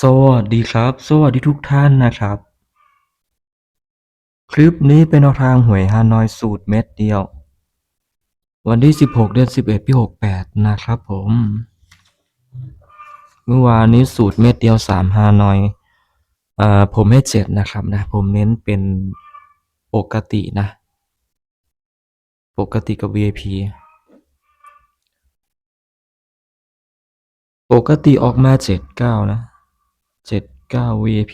สวัสดีครับ สวัสดีทุกท่านนะครับ คลิปนี้เป็นแนวทางหวยฮานอยสูตรเม็ดเดียว วันที่ 16 เดือน 11 ปี 68 นะครับผม เมื่อวานนี้สูตรเม็ดเดียว 3 ฮานอยเอ่อผมให้ 7 นะครับนะ ผมเน้นเป็นปกตินะ ปกติกับ VIP ปกติออกมา 79 นะ 79 VIP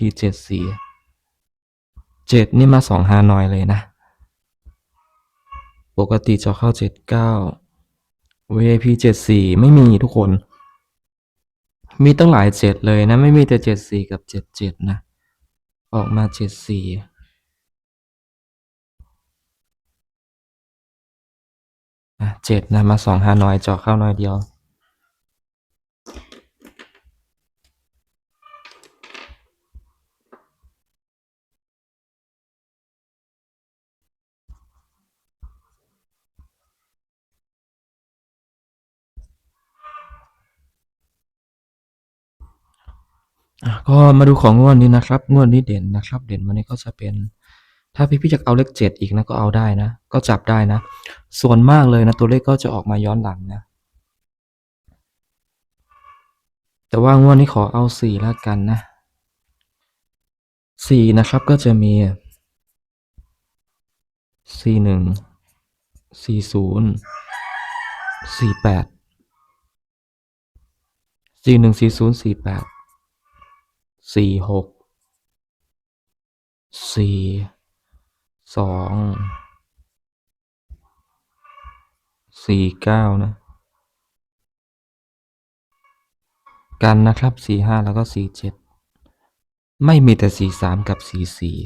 74 7นี่มา2ฮานอยเลยนะ ปกติจะเข้า79 VIP 74ไม่มีทุกคน มีตั้งหลาย7เลยนะ ไม่มีแต่74กับ77นะ ออกมา74อะ7นะมา2ฮานอยเจาะเข้าน้อยเดียว ก็มาดูของงวดนี้นะครับ งวดนี้เด่นนะครับ เด่นวันนี้ก็จะเป็น ถ้าพี่พี่ๆอยากเอาเลขเจ็ดอีกนะก็เอาได้นะ ก็จับได้นะ ส่วนมากเลยนะ ตัวเลขก็จะออกมาย้อนหลังนะ แต่ว่างวดนี้ขอเอาสี่ล้วกันนะสี่นะครับก็จะมีสี่หนึ่งสี่ศูนย์สี่แปดสี่หนึ่งสี่ศูนย์สี่แปด สี่หกสี่สองสี่เก้านะ กันนะครับสี่ห้าแล้วก็สี่เจ็ดไม่มีแต่สี่สามกับสี่สี่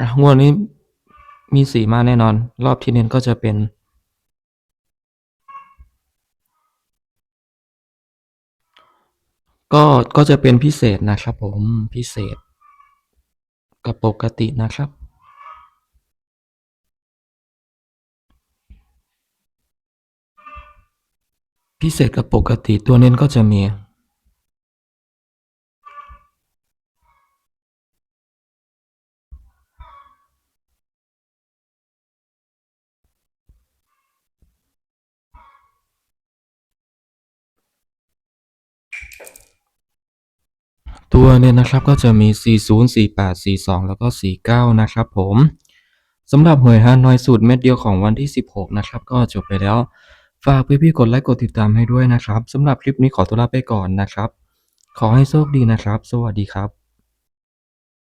อะงวดนี้มีสี่มาแน่นอน รอบที่เน้นก็จะเป็นก็ก็จะเป็นพิเศษนะครับผมพิเศษ กับปกตินะครับ พิเศษกับปกติตัวเน้นก็จะมี ตัวเนี่ยนะครับก็จะมี 40 48 42 แล้วก็ 49 นะครับผมสำหรับหวยฮานอยสูตรเม็ดเดียวของวันที่ 16 นะครับ ก็จบไปแล้ว ฝากพี่ๆกดไลค์กดติดตามให้ด้วยนะครับสำหรับคลิปนี้ขอตัวลาไปก่อนนะครับ ขอให้โชคดีนะครับ สวัสดีครับ